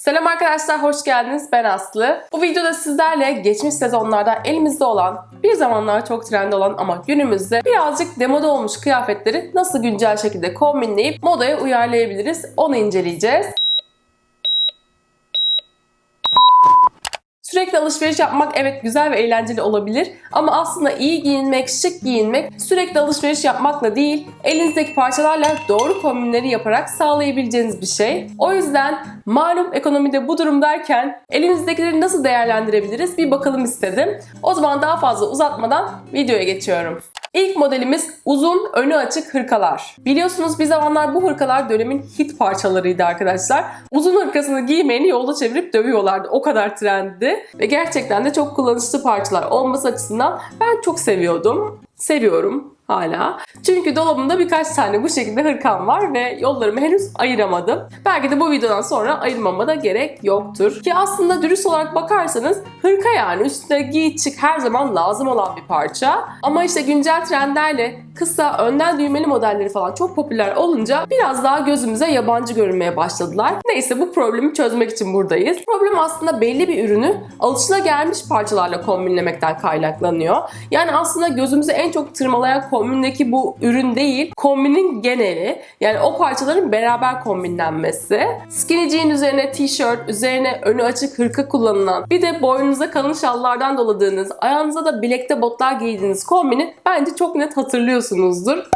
Selam arkadaşlar, hoş geldiniz. Ben Aslı. Bu videoda sizlerle geçmiş sezonlarda elimizde olan, bir zamanlar çok trend olan ama günümüzde birazcık demoda olmuş kıyafetleri nasıl güncel şekilde kombinleyip modaya uyarlayabiliriz onu inceleyeceğiz. Sürekli alışveriş yapmak evet güzel ve eğlenceli olabilir ama aslında iyi giyinmek, şık giyinmek sürekli alışveriş yapmakla değil, elinizdeki parçalarla doğru kombinleri yaparak sağlayabileceğiniz bir şey. O yüzden malum ekonomide bu durumdayken elinizdekileri nasıl değerlendirebiliriz bir bakalım istedim. O zaman daha fazla uzatmadan videoya geçiyorum. İlk modelimiz uzun, önü açık hırkalar. Biliyorsunuz bir zamanlar bu hırkalar dönemin hit parçalarıydı arkadaşlar. Uzun hırkasını giymeyeni yolda çevirip dövüyorlardı. O kadar trendi. Ve gerçekten de çok kullanışlı parçalar olması açısından ben çok seviyordum. Seviyorum hala. Çünkü dolabımda birkaç tane bu şekilde hırkam var ve yollarımı henüz ayıramadım. Belki de bu videodan sonra ayırmama da gerek yoktur. Ki aslında dürüst olarak bakarsanız hırka yani üstüne giy çık her zaman lazım olan bir parça. Ama işte güncel trendlerle kısa önden düğmeli modelleri falan çok popüler olunca biraz daha gözümüze yabancı görünmeye başladılar. Neyse bu problemi çözmek için buradayız. Problem aslında belli bir ürünü alışılagelmiş parçalarla kombinlemekten kaynaklanıyor. Yani aslında gözümüzü en çok tırmalayan kombindeki bu ürün değil, kombinin geneli. Yani o parçaların beraber kombinlenmesi. Skinny jean üzerine tişört, üzerine önü açık hırka kullanılan, bir de boynunuza kalın şallardan doladığınız, ayağınıza da bilekte botlar giydiğiniz kombini bence çok net hatırlıyorsunuzdur.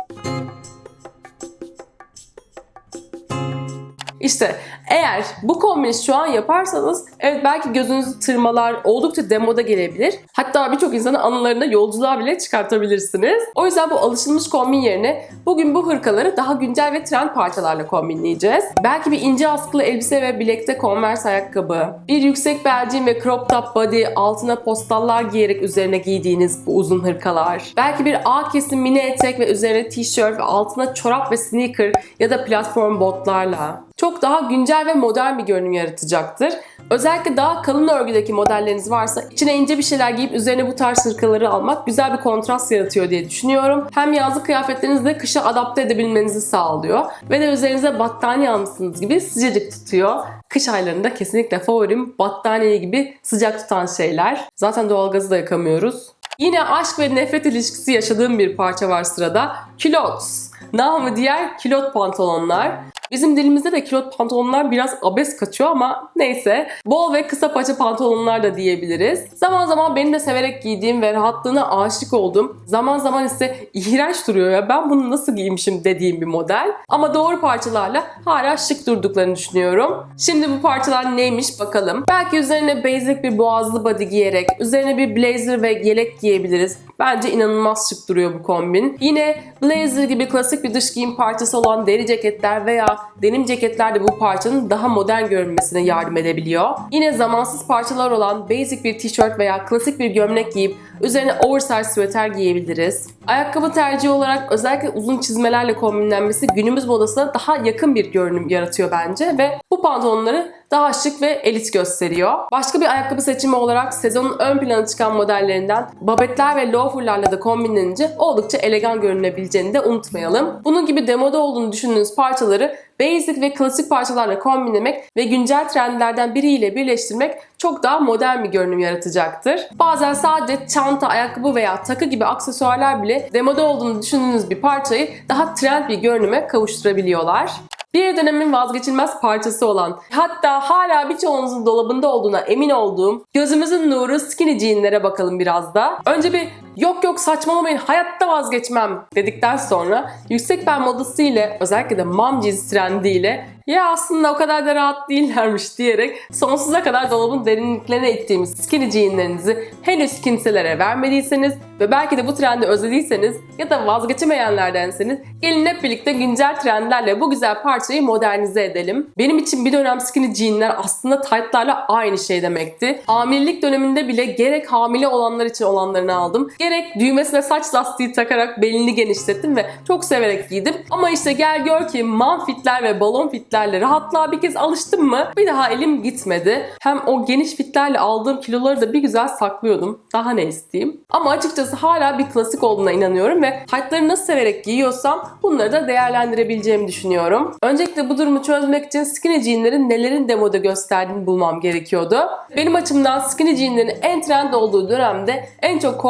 İşte eğer bu kombini şu an yaparsanız evet belki gözünüzü tırmalar oldukça demoda gelebilir. Hatta birçok insanın anılarında yolculuğa bile çıkartabilirsiniz. O yüzden bu alışılmış kombin yerine bugün bu hırkaları daha güncel ve trend parçalarla kombinleyeceğiz. Belki bir ince askılı elbise ve bilekte converse ayakkabı, bir yüksek belcin ve crop top body altına postallar giyerek üzerine giydiğiniz bu uzun hırkalar. Belki bir A kesim mini etek ve üzerine tişört ve altına çorap ve sneaker ya da platform botlarla çok daha güncel ve modern bir görünüm yaratacaktır. Özellikle daha kalın örgüdeki modelleriniz varsa içine ince bir şeyler giyip üzerine bu tarz hırkaları almak güzel bir kontrast yaratıyor diye düşünüyorum. Hem yazlık kıyafetlerinizi de kışa adapte edebilmenizi sağlıyor. Ve de üzerinize battaniye almışsınız gibi sıcacık tutuyor. Kış aylarında kesinlikle favorim battaniye gibi sıcak tutan şeyler. Zaten doğalgazı da yakamıyoruz. Yine aşk ve nefret ilişkisi yaşadığım bir parça var sırada. Kilots. Namı diğer kilot pantolonlar. Bizim dilimizde de kilot pantolonlar biraz abes kaçıyor ama neyse. Bol ve kısa paça pantolonlar da diyebiliriz. Zaman zaman benim de severek giydiğim ve rahatlığına aşık olduğum, zaman zaman ise iğrenç duruyor ya ben bunu nasıl giymişim dediğim bir model. Ama doğru parçalarla hala şık durduklarını düşünüyorum. Şimdi bu parçalar neymiş bakalım. Belki üzerine basic bir boğazlı body giyerek, üzerine bir blazer ve yelek giyebiliriz. Bence inanılmaz şık duruyor bu kombin. Yine blazer gibi klasik bir dış giyim parçası olan deri ceketler veya denim ceketler de bu parçanın daha modern görünmesine yardım edebiliyor. Yine zamansız parçalar olan basic bir tişört veya klasik bir gömlek giyip üzerine oversize süveter giyebiliriz. Ayakkabı tercihi olarak özellikle uzun çizmelerle kombinlenmesi günümüz modasına daha yakın bir görünüm yaratıyor bence ve bu pantolonları daha şık ve elit gösteriyor. Başka bir ayakkabı seçimi olarak sezonun ön plana çıkan modellerinden babetler ve loaferlarla da kombinlenince oldukça elegan görünebileceğini de unutmayalım. Bunun gibi demoda olduğunu düşündüğünüz parçaları basic ve klasik parçalarla kombinlemek ve güncel trendlerden biriyle birleştirmek çok daha modern bir görünüm yaratacaktır. Bazen sadece çanta, ayakkabı veya takı gibi aksesuarlar bile demoda olduğunu düşündüğünüz bir parçayı daha trend bir görünüme kavuşturabiliyorlar. Bir dönemin vazgeçilmez parçası olan, hatta hala birçoğunuzun dolabında olduğuna emin olduğum gözümüzün nuru skinny jeanlere bakalım biraz da. Önce bir yok yok saçmalamayın hayatta vazgeçmem dedikten sonra yüksek bel modası ile özellikle de mom jeans trendiyle ya aslında o kadar da rahat değillermiş diyerek sonsuza kadar dolabın derinliklerine ittiğimiz skinny jeanlerinizi henüz kimselere vermediyseniz ve belki de bu trendi özlediyseniz ya da vazgeçemeyenlerdenseniz gelin hep birlikte güncel trendlerle bu güzel parçayı modernize edelim. Benim için bir dönem skinny jeanler aslında tight'larla aynı şey demekti. Hamilelik döneminde bile gerek hamile olanlar için olanlarını aldım, Gerek düğmesine saç lastiği takarak belini genişlettim ve çok severek giydim. Ama işte gel gör ki man fitler ve balon fitlerle rahatlığa bir kez alıştım mı bir daha elim gitmedi. Hem o geniş fitlerle aldığım kiloları da bir güzel saklıyordum. Daha ne isteyeyim. Ama açıkçası hala bir klasik olduğuna inanıyorum ve taytları nasıl severek giyiyorsam bunları da değerlendirebileceğimi düşünüyorum. Öncelikle bu durumu çözmek için skinny jeanlerin nelerin demoda gösterdiğini bulmam gerekiyordu. Benim açımdan skinny jeanlerin en trend olduğu dönemde en çok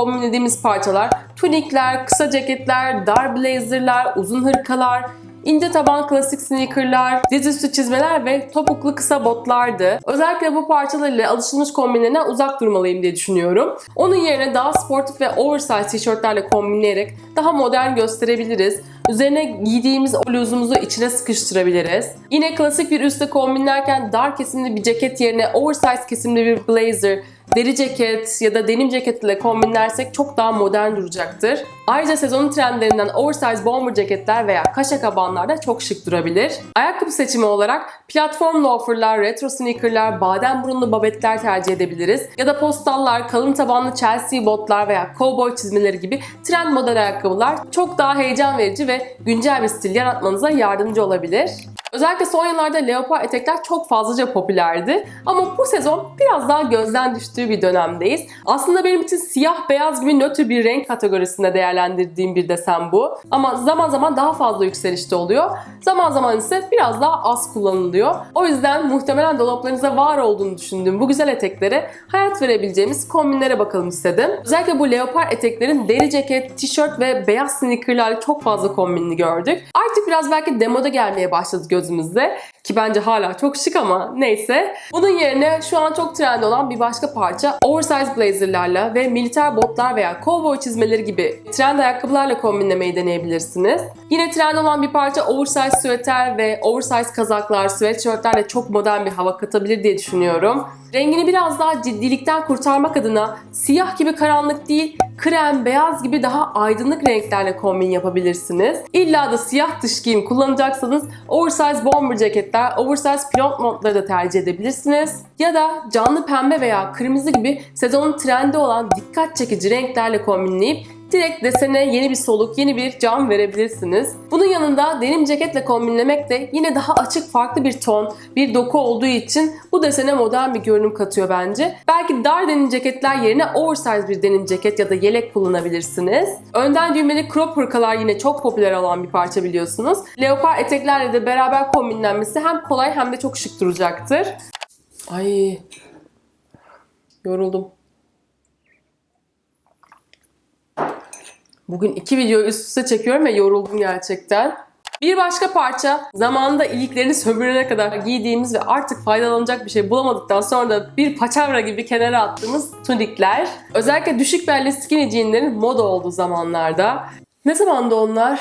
kombinlediğimiz parçalar tunikler, kısa ceketler, dar blazerlar, uzun hırkalar, İnce taban klasik sneakerlar, dizüstü çizmeler ve topuklu kısa botlardı. Özellikle bu parçalarla alışılmış kombinlerinden uzak durmalıyım diye düşünüyorum. Onun yerine daha sportif ve oversize tişörtlerle kombinleyerek daha modern gösterebiliriz. Üzerine giydiğimiz o lüzumuzu içine sıkıştırabiliriz. Yine klasik bir üstte kombinlerken dar kesimli bir ceket yerine oversize kesimli bir blazer, deri ceket ya da denim ceket ile kombinlersek çok daha modern duracaktır. Ayrıca sezonun trendlerinden oversize bomber ceketler veya kaşa kabanlar da çok şık durabilir. Ayakkabı seçimi olarak platform loaferlar, retro sneakerlar, badem burunlu babetler tercih edebiliriz. Ya da postallar, kalın tabanlı Chelsea botlar veya cowboy çizmeleri gibi trend model ayakkabılar çok daha heyecan verici ve güncel bir stil yaratmanıza yardımcı olabilir. Özellikle son yıllarda leopar etekler çok fazlaca popülerdi. Ama bu sezon biraz daha gözden düştüğü bir dönemdeyiz. Aslında benim için siyah beyaz gibi nötr bir renk kategorisinde değerlendirdiğim bir desen bu. Ama zaman zaman daha fazla yükselişte oluyor. Zaman zaman ise biraz daha az kullanılıyor. O yüzden muhtemelen dolaplarınızda var olduğunu düşündüğüm bu güzel eteklere hayat verebileceğimiz kombinlere bakalım istedim. Özellikle bu leopar eteklerin deri ceket, tişört ve beyaz sneakerlarla çok fazla kombinini gördük. Artık biraz belki demoda gelmeye başladı gözümüzde. Ki bence hala çok şık ama neyse. Bunun yerine şu an çok trend olan bir başka parça oversize blazerlarla ve militer botlar veya cowboy çizmeleri gibi trend ayakkabılarla kombinlemeyi deneyebilirsiniz. Yine trend olan bir parça oversize süveter ve oversize kazaklar, sweatshirtlerle çok modern bir hava katabilir diye düşünüyorum. Rengini biraz daha ciddilikten kurtarmak adına siyah gibi karanlık değil, krem, beyaz gibi daha aydınlık renklerle kombin yapabilirsiniz. İlla da siyah dış giyim kullanacaksanız oversize bomber ceketler, oversize pilot montları da tercih edebilirsiniz. Ya da canlı pembe veya kırmızı gibi sezonun trendi olan dikkat çekici renklerle kombinleyip direkt desene yeni bir soluk, yeni bir cam verebilirsiniz. Bunun yanında denim ceketle kombinlemek de yine daha açık farklı bir ton, bir doku olduğu için bu desene modern bir görünüm katıyor bence. Belki dar denim ceketler yerine oversize bir denim ceket ya da yelek kullanabilirsiniz. Önden düğmeli crop hırkalar yine çok popüler olan bir parça biliyorsunuz. Leopar eteklerle de beraber kombinlenmesi hem kolay hem de çok şık duracaktır. Ay yoruldum. Bugün iki video üst üste çekiyorum ve yoruldum gerçekten. Bir başka parça zamanında iliklerini sömürene kadar giydiğimiz ve artık faydalanacak bir şey bulamadıktan sonra da bir paçavra gibi kenara attığımız tunikler. Özellikle düşük belli skinny jeanlerin moda olduğu zamanlarda. Ne zamandı onlar?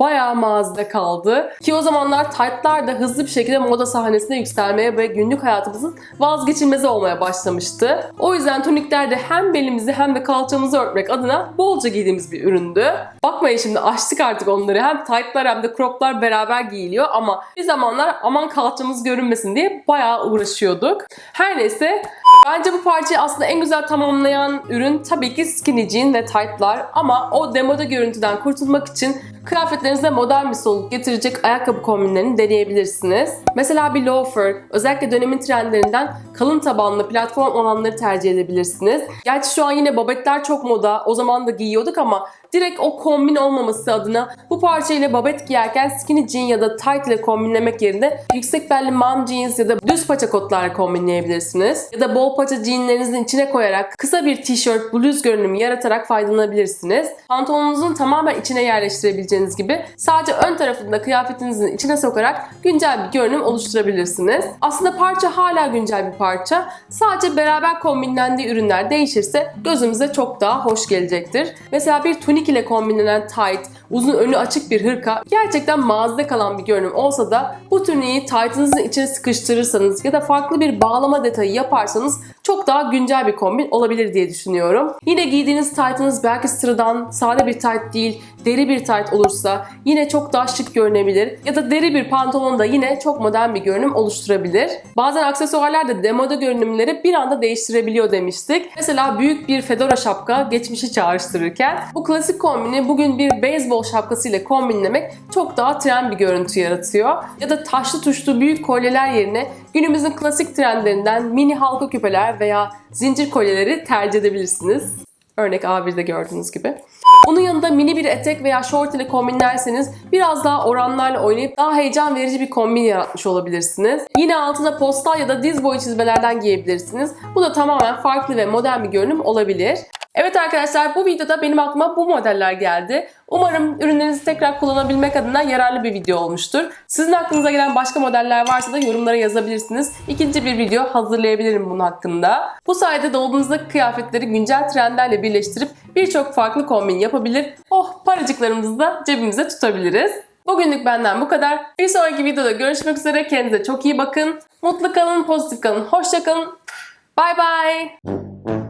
Bayağı mağazada kaldı. Ki o zamanlar taytlar da hızlı bir şekilde moda sahnesine yükselmeye ve günlük hayatımızın vazgeçilmezi olmaya başlamıştı. O yüzden tunikler de hem belimizi hem de kalçamızı örtmek adına bolca giydiğimiz bir üründü. Bakmayın şimdi açtık artık onları. Hem taytlar hem de croplar beraber giyiliyor ama bir zamanlar aman kalçamız görünmesin diye bayağı uğraşıyorduk. Her neyse Bence bu parçayı aslında en güzel tamamlayan ürün tabii ki skinny jean ve tight'lar ama o demoda görüntüden kurtulmak için kıyafetlerinize modern bir soluk getirecek ayakkabı kombinlerini deneyebilirsiniz. Mesela bir loafer, özellikle dönemin trendlerinden kalın tabanlı platform olanları tercih edebilirsiniz. Gerçi şu an yine babetler çok moda, o zaman da giyiyorduk ama direkt o kombin olmaması adına bu parça ile babet giyerken skinny jean ya da tight ile kombinlemek yerine yüksek belli mom jeans ya da düz paça kotlarla kombinleyebilirsiniz. Ya da bol paça jeanlerinizin içine koyarak kısa bir tişört, bluz görünümü yaratarak faydalanabilirsiniz. Pantolonunuzun tamamen içine yerleştirebileceğiniz gibi sadece ön tarafında kıyafetinizin içine sokarak güncel bir görünüm oluşturabilirsiniz. Aslında parça hala güncel bir parça. Sadece beraber kombinlendiği ürünler değişirse gözümüze çok daha hoş gelecektir. Mesela bir tunik ile kombinlenen tight, uzun önü açık bir hırka gerçekten mağazada kalan bir görünüm olsa da bu tuniği tight'ınızın içine sıkıştırırsanız ya da farklı bir bağlama detayı yaparsanız çok daha güncel bir kombin olabilir diye düşünüyorum. Yine giydiğiniz taytınız belki sıradan, sade bir tayt değil, deri bir tayt olursa yine çok daha şık görünebilir. Ya da deri bir pantolon da yine çok modern bir görünüm oluşturabilir. Bazen aksesuarlar da demoda görünümleri bir anda değiştirebiliyor demiştik. Mesela büyük bir fedora şapka geçmişi çağrıştırırken bu klasik kombini bugün bir beyzbol şapkası ile kombinlemek çok daha trend bir görüntü yaratıyor. Ya da taşlı tuşlu büyük kolyeler yerine günümüzün klasik trendlerinden mini halka küpeler veya zincir kolyeleri tercih edebilirsiniz. Örnek A1'de gördüğünüz gibi. Bunun yanında mini bir etek veya şort ile kombinlerseniz biraz daha oranlarla oynayıp daha heyecan verici bir kombin yaratmış olabilirsiniz. Yine altına postal ya da diz boyu çizmelerden giyebilirsiniz. Bu da tamamen farklı ve modern bir görünüm olabilir. Evet arkadaşlar bu videoda benim aklıma bu modeller geldi. Umarım ürünlerinizi tekrar kullanabilmek adına yararlı bir video olmuştur. Sizin aklınıza gelen başka modeller varsa da yorumlara yazabilirsiniz. İkinci bir video hazırlayabilirim bunun hakkında. Bu sayede dolabınızdaki kıyafetleri güncel trendlerle birleştirip birçok farklı kombin yapabilir. Oh paracıklarımızı da cebimize tutabiliriz. Bugünlük benden bu kadar. Bir sonraki videoda görüşmek üzere. Kendinize çok iyi bakın. Mutlu kalın, pozitif kalın. Hoşça kalın. Bye bye.